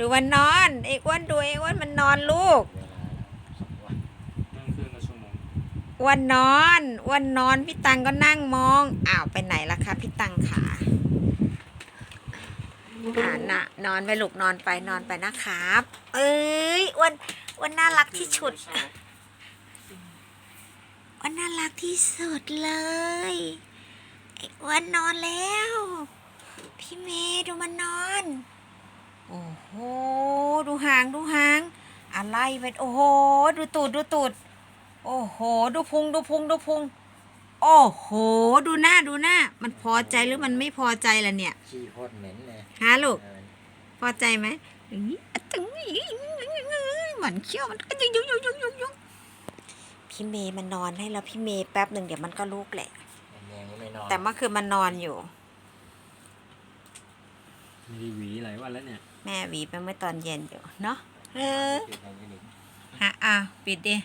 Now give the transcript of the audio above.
ดูมันนอนไอ้อ้วนดูไอ้อ้วนมันนอนลูกวันนั่งครึ่งละชั่วโมงอ้วนนอนอ้วนนอนพี่ตังก็นั่งมองอ้าวไปไหนล่ะคะพี่ตังขาอ่านะนอนไปลูกนอนไปนอนไปนะครับ เอ้ยอ้วนอ้วนน่ารักที่สุดอ้วนน่ารักที่สุดเลยไอ้อ้วนนอนแล้ว พี่เมย์ดูมันนอน หางดูหางอะไรเป็นโอ้โห ดูตูดดูตูด โอ้โห ดูพุงดูพุงดูพุง โอ้โห ดูหน้าดูหน้า มันพอใจหรือมันไม่พอใจล่ะเนี่ยขี้โคตรเหม็นเลยฮะลูกเออพอใจไหมอุ๊ยอะตึงเหมือนเขี้ยวมันก็ยุกยุกยุกยุกยุกยุกพี่เมย์มันนอนให้แล้วพี่เมย์แป๊บหนึ่งเดี๋ยวมันก็ลุกแหละแมงก็ไม่นอนแต่เมื่อคืนมันนอนอยู่ ไม่ได้หวีหลายวันแล้วเนี่ยแม่หวีไปเมื่อตอนเย็นอยู่เนาะเออติดในนี้ฮะอะปิดดิ